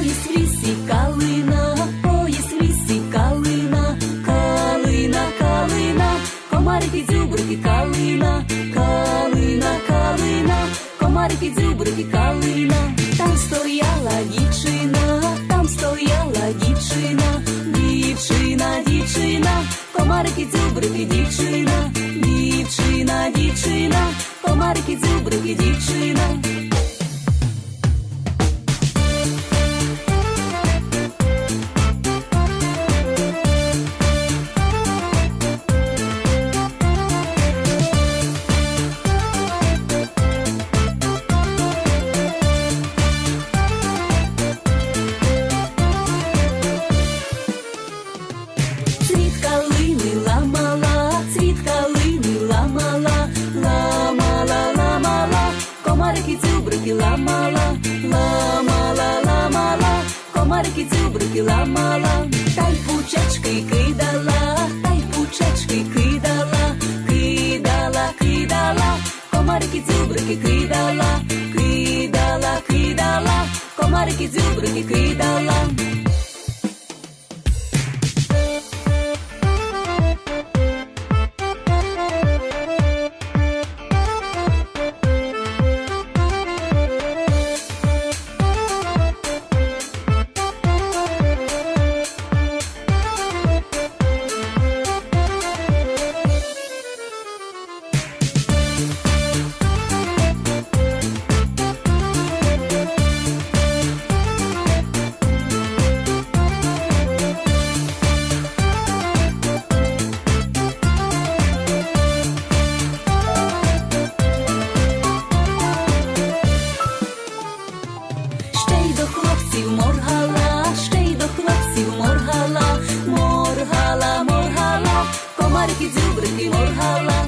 поїзд в лісі калина, поїзд в калина, калина, комарики, дзюбрики, калина, калина, калина, комарики, дзюбрики, калина, там стояла дівчина, там стояла дівчина, дівчина, дівчина, комарики, дзюбрики, дівчина, дзюбрики ламала, ламала, ламала, комарики дзюбрики ламала, та й пучечки кидала, та й пучечки кидала, кидала, кидала, комарики дзюбрики кидала, кидала, кидала, комарики дзюбрики кидала. Mariki, Dubriki, Morhala.